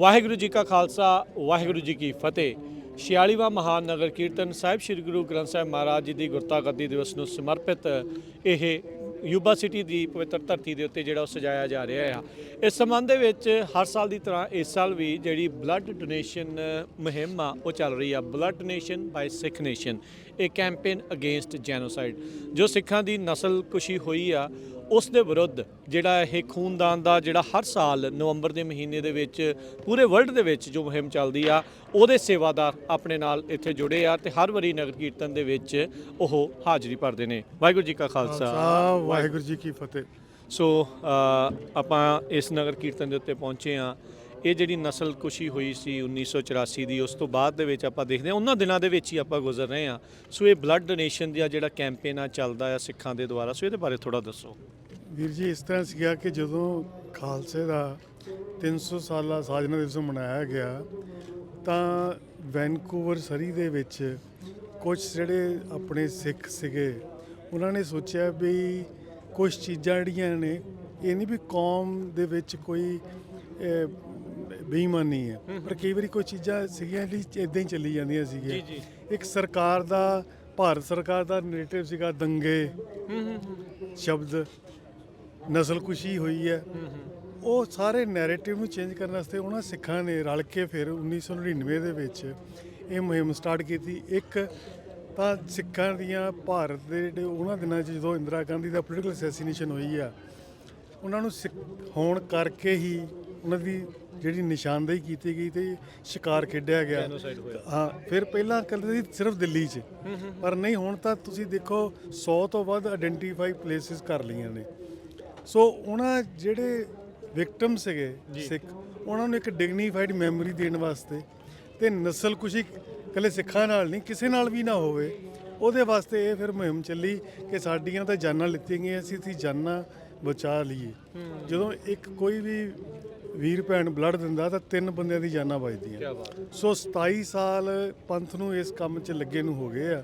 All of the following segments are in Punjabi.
ਵਾਹਿਗੁਰੂ ਜੀ ਕਾ ਖਾਲਸਾ, ਵਾਹਿਗੁਰੂ ਜੀ ਕੀ ਫਤਿਹ। 46ਵਾਂ ਮਹਾਨ ਨਗਰ ਕੀਰਤਨ ਸਾਹਿਬ ਸ੍ਰੀ ਗੁਰੂ ਗ੍ਰੰਥ ਸਾਹਿਬ ਮਹਾਰਾਜ ਜੀ ਦੀ ਗੁਰਤਾਗੱਦੀ ਦਿਵਸ ਨੂੰ ਸਮਰਪਿਤ ਇਹ ਯੂਬਾ ਸਿਟੀ ਦੀ ਪਵਿੱਤਰ ਧਰਤੀ ਦੇ ਉੱਤੇ ਜਿਹੜਾ ਉਹ ਸਜਾਇਆ ਜਾ ਰਿਹਾ ਆ। ਇਸ ਸੰਬੰਧ ਦੇ ਵਿੱਚ ਹਰ ਸਾਲ ਦੀ ਤਰ੍ਹਾਂ ਇਸ ਸਾਲ ਵੀ ਜਿਹੜੀ ਬਲੱਡ ਡੋਨੇਸ਼ਨ ਮੁਹਿੰਮ ਆ, ਉਹ ਚੱਲ ਰਹੀ ਆ। Blood donation by Sikh nation. ਇਹ ਕੈਂਪੇਨ ਅਗੇਂਸਟ ਜੈਨੋਸਾਈਡ। ਜੋ ਸਿੱਖਾਂ ਦੀ ਨਸਲ ਕੁਸ਼ੀ ਹੋਈ ਆ ਉਸ ਦੇ ਵਿਰੁੱਧ ਜਿਹੜਾ ਇਹ ਖੂਨਦਾਨ ਦਾ ਜਿਹੜਾ ਹਰ ਸਾਲ ਨਵੰਬਰ ਦੇ ਮਹੀਨੇ ਦੇ ਵਿੱਚ ਪੂਰੇ ਵਰਲਡ ਦੇ ਵਿੱਚ ਜੋ ਮੁਹਿੰਮ ਚੱਲਦੀ ਆ ਉਹਦੇ ਸੇਵਾਦਾਰ ਆਪਣੇ ਨਾਲ ਇੱਥੇ ਜੁੜੇ ਆ ਤੇ ਹਰ ਵਾਰੀ ਨਗਰ ਕੀਰਤਨ ਦੇ ਵਿੱਚ ਉਹ ਹਾਜ਼ਰੀ ਭਰਦੇ ਨੇ। ਵਾਹਿਗੁਰੂ ਜੀ ਕਾ ਖਾਲਸਾ। ਵਾਹਿਗੁਰੂ ਜੀ ਕੀ ਫਤਿਹ। ਸੋ ਆਪਾਂ ਇਸ ਨਗਰ ਕੀਰਤਨ ਦੇ ਉੱਤੇ ਪਹੁੰਚੇ ਆ। ਇਹ ਜਿਹੜੀ ਨਸਲ ਕੁਸ਼ੀ ਹੋਈ ਸੀ 1984 ਦੀ, ਉਸ ਤੋਂ ਬਾਅਦ ਦੇ ਵਿੱਚ ਆਪਾਂ ਦੇਖਦੇ ਹਾਂ, ਉਹਨਾਂ ਦਿਨਾਂ ਦੇ ਵਿੱਚ ਹੀ ਆਪਾਂ ਗੁਜ਼ਰ ਰਹੇ ਹਾਂ। ਸੋ ਇਹ ਬਲੱਡ ਡੋਨੇਸ਼ਨ ਦਾ ਜਿਹੜਾ ਕੈਂਪੇਨ ਆ, ਚੱਲਦਾ ਆ ਸਿੱਖਾਂ ਦੇ ਦੁਆਰਾ। ਸੋ ਇਹਦੇ ਬਾਰੇ ਥੋੜਾ ਦੱਸੋ। ਵੀਰ ਜੀ, ਇਸ ਤਰ੍ਹਾਂ ਸੀਗਾ ਕਿ ਜਦੋਂ ਖਾਲਸੇ ਦਾ 300 ਸਾਲਾ ਸਾਜਨਾ ਦਿਵਸ ਮਨਾਇਆ ਗਿਆ, ਤਾਂ ਵੈਨਕੂਵਰ ਸਰੀ ਦੇ ਵਿੱਚ ਕੁਝ ਜਿਹੜੇ ਆਪਣੇ ਸਿੱਖ ਸੀਗੇ, ਉਹਨਾਂ ਨੇ ਸੋਚਿਆ ਵੀ ਕੁਝ ਚੀਜ਼ਾਂ ਜਿਹੜੀਆਂ ਨੇ, ਇਹ ਨਹੀਂ ਵੀ ਕੌਮ ਦੇ ਵਿੱਚ ਕੋਈ ਬੇਈਮਾਨੀ ਹੈ। ਪਰ ਕਈ ਵਾਰੀ ਕੋਈ ਚੀਜ਼ਾਂ ਸੀਗੀਆਂ ਜਿਹੜੀ ਇਦਾਂ ਹੀ ਚੱਲੀ ਜਾਂਦੀਆਂ ਸੀਗੀਆਂ। ਇੱਕ ਸਰਕਾਰ ਦਾ ਭਾਰਤ ਸਰਕਾਰ ਦਾ ਨੈਰੇਟਿਵ ਸੀਗਾ ਦੰਗੇ ਸ਼ਬਦ ਨਸਲਕੁਸ਼ੀ ਹੋਈ ਹੈ। ਉਹ ਸਾਰੇ ਨੈਰੇਟਿਵ ਨੂੰ ਚੇਂਜ ਕਰਨ ਵਾਸਤੇ ਉਹਨਾਂ ਸਿੱਖਾਂ ਨੇ ਰਲ ਕੇ ਫਿਰ 1999 ਦੇ ਵਿੱਚ ਇਹ ਮੁਹਿੰਮ ਸਟਾਰਟ ਕੀਤੀ। ਇੱਕ ਤਾਂ ਸਿੱਖਾਂ ਦੀਆਂ ਭਾਰਤ ਦੇ ਜਿਹੜੇ ਉਹਨਾਂ ਦਿਨਾਂ 'ਚ ਜਦੋਂ ਇੰਦਰਾ ਗਾਂਧੀ ਦਾ ਪੋਲੀਟੀਕਲ ਅਸੈਸੀਨੇਸ਼ਨ ਹੋਈ ਆ ਉਹਨਾਂ ਨੂੰ ਸਿੱਖ ਹੋਣ ਕਰਕੇ ਹੀ ਉਹਨਾਂ ਦੀ ਜਿਹੜੀ ਨਿਸ਼ਾਨਦੇਹੀ ਕੀਤੀ ਗਈ ਤੇ ਸ਼ਿਕਾਰ ਖੇਡਿਆ ਗਿਆ। ਹਾਂ ਫਿਰ ਪਹਿਲਾਂ ਕਹਿੰਦੇ ਸੀ ਸਿਰਫ ਦਿੱਲੀ 'ਚ। ਪਰ ਨਹੀਂ ਹੁਣ ਤਾਂ ਤੁਸੀਂ ਦੇਖੋ 100 ਤੋਂ ਵੱਧ ਆਇਡੈਂਟੀਫਾਈ ਪਲੇਸਿਸ ਕਰ ਲਈਆਂ ਨੇ। ਸੋ ਉਹਨਾਂ ਜਿਹੜੇ ਵਿਕਟਮ ਸੀਗੇ ਸਿੱਖ ਉਹਨਾਂ ਨੂੰ ਇੱਕ ਡਿਗਨੀਫਾਈਡ ਮੈਮਰੀ ਦੇਣ ਵਾਸਤੇ ਤੇ ਨਸਲ ਕੁਸ਼ੀ ਕੱਲੇ ਸਿੱਖਾਂ ਨਾਲ ਨਹੀਂ ਕਿਸੇ ਨਾਲ ਵੀ ਨਾ ਹੋਵੇ। ਉਹਦੇ ਵਾਸਤੇ ਇਹ ਫਿਰ ਮੁਹਿੰਮ ਚੱਲੀ ਕਿ ਸਾਡੀਆਂ ਤਾਂ ਜਾਨਾਂ ਲਿੱਤੀਆਂ ਗਈਆਂ ਸੀ ਅਸੀਂ ਜਾਨਾਂ ਬਚਾ ਲਈਏ। ਜਦੋਂ ਇੱਕ ਕੋਈ ਵੀ ਵੀਰ ਭੈਣ ਬਲੱਡ ਦਿੰਦਾ ਤਾਂ ਤਿੰਨ ਬੰਦਿਆਂ ਦੀ ਜਾਨਾਂ ਬਚਦੀਆਂ। ਸੋ 27 ਸਾਲ ਪੰਥ ਨੂੰ ਇਸ ਕੰਮ 'ਚ ਲੱਗੇ ਨੂੰ ਹੋ ਗਏ ਆ।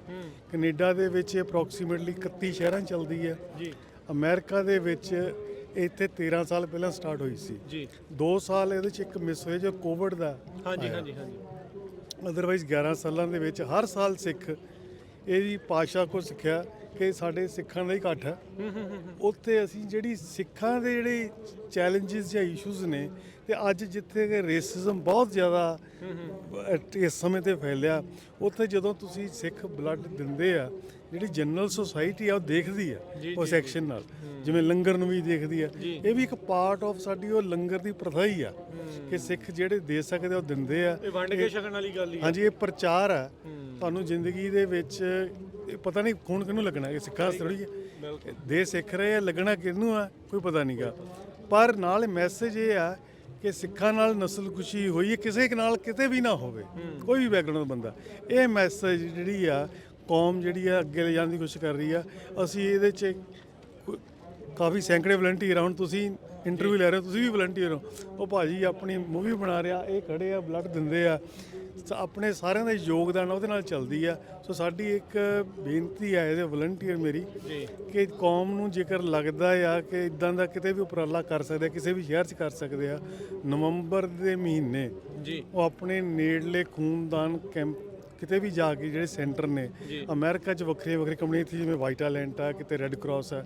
ਕੈਨੇਡਾ ਦੇ ਵਿੱਚ ਅਪਰੋਕਸੀਮੇਟਲੀ 31 ਸ਼ਹਿਰਾਂ ਚੱਲਦੀ ਹੈ ਜੀ। ਅਮਰੀਕਾ ਦੇ ਵਿੱਚ ਇੱਥੇ 13 ਸਾਲ ਪਹਿਲਾਂ ਸਟਾਰਟ ਹੋਈ ਸੀ। ਜੀ। 2 ਸਾਲ ਇਹਦੇ 'ਚ ਇੱਕ ਮਿਸ ਹੋਏ ਜੋ ਕੋਵਿਡ ਦਾ ਹਾਂਜੀ ਹਾਂਜੀ ਹਾਂਜੀ। ਅਦਰਵਾਈਜ਼ 11 ਸਾਲਾਂ ਦੇ ਵਿੱਚ ਹਰ ਸਾਲ ਸਿੱਖ ਇਹਦੀ ਪਾਸ਼ਾ ਕੋ ਸਿੱਖਿਆ। ਕਿ ਸਾਡੇ ਸਿੱਖਾਂ ਦਾ ਹੀ ਇਕੱਠ ਹੈ। ਉੱਥੇ ਅਸੀਂ ਜਿਹੜੀ ਸਿੱਖਾਂ ਦੇ ਜਿਹੜੇ ਚੈਲੰਜਸ ਜਾਂ ਇਸ਼ੂਜ਼ ਨੇ ਤੇ ਅੱਜ ਜਿੱਥੇ ਕਿ ਰੇਸਿਜ਼ਮ ਬਹੁਤ ਜ਼ਿਆਦਾ ਇਸ ਸਮੇਂ ਤੇ ਫੈਲਿਆ ਉੱਥੇ ਜਦੋਂ ਤੁਸੀਂ ਸਿੱਖ ਬਲੱਡ ਦਿੰਦੇ ਆ ਜਿਹੜੀ ਜਨਰਲ ਸੁਸਾਇਟੀ ਆ ਉਹ ਦੇਖਦੀ ਆ ਉਸ ਐਕਸ਼ਨ ਨਾਲ। ਜਿਵੇਂ ਲੰਗਰ ਨੂੰ ਵੀ ਦੇਖਦੀ ਆ। ਇਹ ਵੀ ਇੱਕ ਪਾਰਟ ਆਫ ਸਾਡੀ ਉਹ ਲੰਗਰ ਦੀ ਪ੍ਰਥਾ ਹੀ ਆ ਕਿ ਸਿੱਖ ਜਿਹੜੇ ਦੇ ਸਕਦੇ ਆ, ਉਹ ਦਿੰਦੇ ਆ। ਇਹ ਵੰਡ ਕੇ ਛਕਣ ਵਾਲੀ ਗੱਲ ਹੀ ਆ। ਹਾਂਜੀ ਇਹ ਪ੍ਰਚਾਰ ਹੈ। ਤੁਹਾਨੂੰ ਜ਼ਿੰਦਗੀ ਦੇ ਵਿੱਚ ਇਹ ਪਤਾ ਨਹੀਂ ਖੂਨ ਕਿਹਨੂੰ ਲੱਗਣਾ, ਇਹ ਸਿੱਖਾਂ ਵਾਸਤੇ ਥੋੜੀ ਹੈ। ਦੇ ਸਿੱਖ ਰਹੇ ਆ ਲੱਗਣਾ ਕਿਹਨੂੰ ਆ, ਕੋਈ ਪਤਾ ਨਹੀਂਗਾ ਪਰ ਨਾਲ ਮੈਸੇਜ ਇਹ ਆ ਕਿ ਸਿੱਖਾਂ ਨਾਲ ਨਸਲਕੁਸ਼ੀ ਹੋਈ ਹੈ, ਕਿਸੇ ਨਾਲ ਕਿਤੇ ਵੀ ਨਾ ਹੋਵੇ, ਕੋਈ ਵੀ ਬੈਕਗ੍ਰਾਉਂਡ ਬੰਦਾ। ਇਹ ਮੈਸੇਜ ਜਿਹੜੀ ਆ, ਕੌਮ ਜਿਹੜੀ ਆ, ਅੱਗੇ ਲੈ ਜਾਣ ਦੀ ਕੋਸ਼ਿਸ਼ ਕਰ ਰਹੀ ਆ। ਅਸੀਂ ਇਹਦੇ 'ਚ ਕਾਫੀ ਸੈਂਕੜੇ ਵਲੰਟੀਅਰ ਹੁਣ ਤੁਸੀਂ ਇੰਟਰਵਿਊ ਲੈ ਰਹੇ ਹੋ, ਤੁਸੀਂ ਵੀ ਵਲੰਟੀਅਰ ਹੋ। ਉਹ ਭਾਜੀ ਆਪਣੀ ਮੂਵੀ ਬਣਾ ਰਿਹਾ, ਇਹ ਖੜੇ ਆ ਬਲੱਡ ਦਿੰਦੇ ਆ। ਆਪਣੇ ਸਾਰਿਆਂ ਦਾ ਯੋਗਦਾਨ ਉਹਦੇ ਨਾਲ ਚੱਲਦੀ ਆ। ਸੋ ਸਾਡੀ ਇੱਕ ਬੇਨਤੀ ਹੈ ਇਹਦੇ ਵਲੰਟੀਅਰ ਮੇਰੀ ਕਿ ਕੌਮ ਨੂੰ ਜੇਕਰ ਲੱਗਦਾ ਆ ਕਿ ਇਦਾਂ ਦਾ ਕਿਤੇ ਵੀ ਉਪਰਾਲਾ ਕਰ ਸਕਦੇ ਆ ਕਿਸੇ ਵੀ ਸ਼ਹਿਰ 'ਚ ਕਰ ਸਕਦੇ ਆ ਨਵੰਬਰ ਦੇ ਮਹੀਨੇ ਜੀ। ਉਹ ਆਪਣੇ ਨੇੜਲੇ ਖੂਨਦਾਨ ਕੈਂਪ ਕਿਤੇ ਵੀ ਜਾ ਕੇ ਜਿਹੜੇ ਸੈਂਟਰ ਨੇ। ਅਮਰੀਕਾ 'ਚ ਵੱਖਰੇ ਵੱਖਰੇ ਕਮਿਊਨਿਟੀ ਜਿਵੇਂ ਵਾਈਟਾਲੈਂਟ ਆ ਕਿਤੇ ਰੈੱਡ ਕਰਾਸ ਆ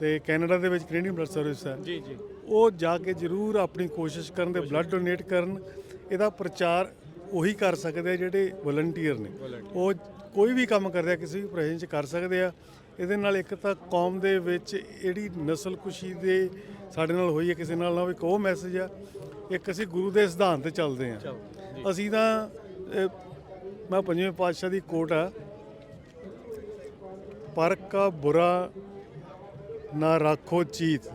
ਤੇ ਕੈਨੇਡਾ ਦੇ ਵਿੱਚ ਕੈਨੇਡੀਅਨ ਬਲੱਡ ਸਰਵਿਸ ਆ। ਜੀ ਜੀ। ਉਹ ਜਾ ਕੇ ਜ਼ਰੂਰ ਆਪਣੀ ਕੋਸ਼ਿਸ਼ ਕਰਨ ਤੇ ਬਲੱਡ ਡੋਨੇਟ ਕਰਨ। ਇਹਦਾ ਪ੍ਰਚਾਰ ਉਹੀ ਕਰ ਸਕਦੇ ਆ ਜਿਹੜੇ ਵਲੰਟੀਅਰ ਨੇ। ਉਹ ਕੋਈ ਵੀ ਕੰਮ ਕਰਦੇ ਆ ਕਿਸੇ ਵੀ ਪ੍ਰੋਜੈਕਟ 'ਚ ਕਰ ਸਕਦੇ ਆ। ਇਹਦੇ ਨਾਲ ਇੱਕ ਤਾਂ ਕੌਮ ਦੇ ਵਿੱਚ ਜਿਹੜੀ ਨਸਲਕੁਸ਼ੀ ਦੇ ਸਾਡੇ ਨਾਲ ਹੋਈ ਹੈ ਕਿਸੇ ਨਾਲ ਨਾ ਹੋਵੇ ਇੱਕ ਉਹ ਮੈਸੇਜ ਆ ਇੱਕ ਅਸੀਂ ਗੁਰੂ ਦੇ ਸਿਧਾਂਤ ਤੇ ਚੱਲਦੇ ਆ। ਅਸੀਂ ਤਾਂ ਮੈਂ ਪੰਜਵੇਂ ਪਾਤਸ਼ਾਹ ਦੀ ਕੋਟ ਆ। ਪਰ ਕਾ ਬੁਰਾ ਨਾ ਰਾਖੋ ਚੀਤ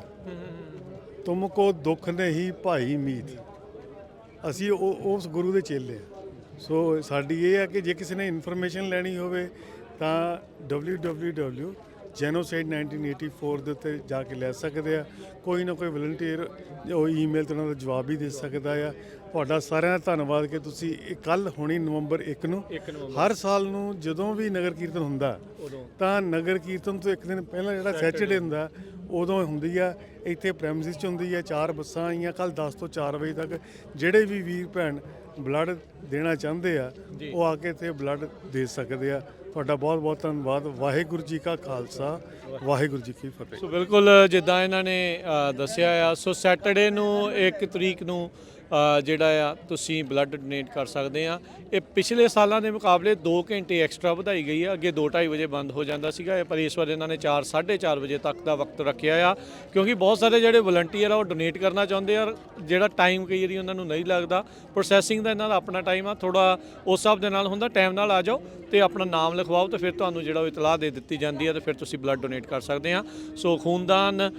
ਤੁਮਕੋ ਦੁੱਖ ਨਹੀਂ ਭਾਈ ਮੀਤ। ਅਸੀਂ ਉਹ ਉਸ ਗੁਰੂ ਦੇ ਚੇਲੇ ਆ। ਸੋ ਸਾਡੀ ਇਹ ਹੈ ਕਿ ਜੇ ਕਿਸੇ ਨੇ ਇਨਫੋਰਮੇਸ਼ਨ ਲੈਣੀ ਹੋਵੇ ਤਾਂ www genocide 1984 ਦੇ ਉੱਤੇ ਜਾ ਕੇ ਲੈ ਸਕਦੇ ਆ। ਕੋਈ ਨਾ ਕੋਈ ਵਲੰਟੀਅਰ ਉਹ ਈਮੇਲ ਤੇ ਉਹਨਾਂ ਦਾ ਜਵਾਬ ਵੀ ਦੇ ਸਕਦਾ ਆ। ਤੁਹਾਡਾ ਸਾਰਿਆਂ ਦਾ ਧੰਨਵਾਦ ਕਿ ਤੁਸੀਂ ਇਹ ਕੱਲ ਹੋਣੀ ਨਵੰਬਰ 1 ਨੂੰ। 1 ਨਵੰਬਰ। ਹਰ ਸਾਲ ਨੂੰ ਜਦੋਂ ਵੀ ਨਗਰ ਕੀਰਤਨ ਹੁੰਦਾ ਤਾਂ ਨਗਰ ਕੀਰਤਨ ਤੋਂ ਇੱਕ ਦਿਨ ਪਹਿਲਾਂ ਜਿਹੜਾ ਸੈਚਰਡੇ ਹੁੰਦਾ ਉਦੋਂ ਹੁੰਦੀ ਆ ਇੱਥੇ ਪ੍ਰੈਮਿਸਿਸ ਚ ਹੁੰਦੀ ਆ ਚਾਰ ਬੱਸਾਂ ਆਈਆਂ ਕੱਲ 10 ਤੋਂ 4 ਵਜੇ ਤੱਕ। ਜਿਹੜੇ ਵੀ ਵੀਰ ਭੈਣ ਬਲੱਡ ਦੇਣਾ ਚਾਹੁੰਦੇ ਆ। ਉਹ ਆ ਕੇ ਇੱਥੇ ਬਲੱਡ ਦੇ ਸਕਦੇ ਆ। ਤੁਹਾਡਾ ਬਹੁਤ ਬਹੁਤ ਧੰਨਵਾਦ। ਵਾਹਿਗੁਰੂ ਜੀ ਕਾ ਖਾਲਸਾ। ਵਾਹਿਗੁਰੂ ਜੀ ਕੀ ਫਤਿਹ। ਸੋ ਬਿਲਕੁਲ ਜਿੱਦਾਂ ਇਹਨਾਂ ਨੇ ਦੱਸਿਆ ਆ ਸੋ ਸੈਟਰਡੇ ਨੂੰ 1 ਤਰੀਕ ਨੂੰ ਜਿਹੜਾ ਆ, ਤੁਸੀਂ ਬਲੱਡ ਡੋਨੇਟ ਕਰ ਸਕਦੇ ਆ। ਇਹ ਪਿਛਲੇ ਸਾਲਾਂ ਦੇ ਮੁਕਾਬਲੇ 2 ਘੰਟੇ ਐਕਸਟਰਾ ਵਧਾਈ ਗਈ ਆ। ਅੱਗੇ 2:30 ਵਜੇ ਬੰਦ ਹੋ ਜਾਂਦਾ ਸੀਗਾ। ਪਰ ਇਸ ਵਾਰ ਇਹਨਾਂ ਨੇ 4 4:30 ਵਜੇ ਤੱਕ ਦਾ ਵਕਤ ਰੱਖਿਆ ਆ। ਕਿਉਂਕਿ ਬਹੁਤ ਸਾਰੇ ਜਿਹੜੇ ਵਲੰਟੀਅਰ ਆ, ਉਹ ਡੋਨੇਟ ਕਰਨਾ ਚਾਹੁੰਦੇ ਆ। ਜਿਹੜਾ ਟਾਈਮ ਕਈ ਵਾਰੀ ਉਹਨਾਂ ਨੂੰ ਨਹੀਂ ਲੱਗਦਾ। ਪ੍ਰੋਸੈਸਿੰਗ ਦਾ ਇਹਨਾਂ ਦਾ ਆਪਣਾ ਟਾਈਮ ਆ। ਥੋੜਾ ਉਸ ਹਿਸਾਬ ਦੇ ਨਾਲ ਹੁੰਦਾ ਟਾਈਮ ਨਾਲ ਆ ਜਾਓ ਤੇ ਆਪਣਾ ਨਾਮ ਲਿਖਵਾਓ ਤੇ ਫਿਰ ਤੁਹਾਨੂੰ ਜਿਹੜਾ ਉਹ ਇਤਲਾਹ ਦੇ ਦਿੱਤੀ ਜਾਂਦੀ ਹੈ ਤੇ ਫਿਰ ਤੁਸੀਂ ਬਲੱਡ ਡੋਨੇਟ ਕਰ ਸਕਦੇ ਆ। ਸੋ ਖੂਨਦਾਨ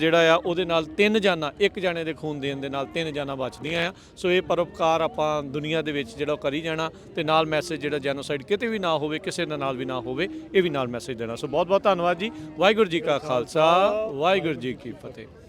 ਜਿਹੜਾ ਆ, ਉਹਦੇ ਨਾਲ ਤਿੰਨ ਜਾਨਾਂ, ਇੱਕ ਜਾਣੇ ਦੇ ਖੂਨ ਦੇਣ ਦੇ ਨਾਲ ਤਿੰਨ ਜਾਨਾਂ ਬਚਦੀਆਂ ਆ। ਸੋ ਇਹ ਪਰਉਪਕਾਰ ਆਪਾਂ ਦੁਨੀਆ ਦੇ ਵਿੱਚ ਜਿਹੜਾ ਉਹ ਕਰੀ ਜਾਣਾ ਤੇ ਨਾਲ ਮੈਸੇਜ ਜਿਹੜਾ ਜੈਨੋਸਾਈਡ ਕਿਤੇ ਵੀ ਨਾ ਹੋਵੇ, ਕਿਸੇ ਦੇ ਨਾਲ ਵੀ ਨਾ ਹੋਵੇ, ਇਹ ਵੀ ਨਾਲ ਮੈਸੇਜ ਦੇਣਾ। ਸੋ ਬਹੁਤ ਬਹੁਤ ਧੰਨਵਾਦ ਜੀ। ਵਾਹਿਗੁਰੂ ਜੀ ਕਾ ਖਾਲਸਾ, ਵਾਹਿਗੁਰੂ ਜੀ ਕੀ ਫਤਿਹ।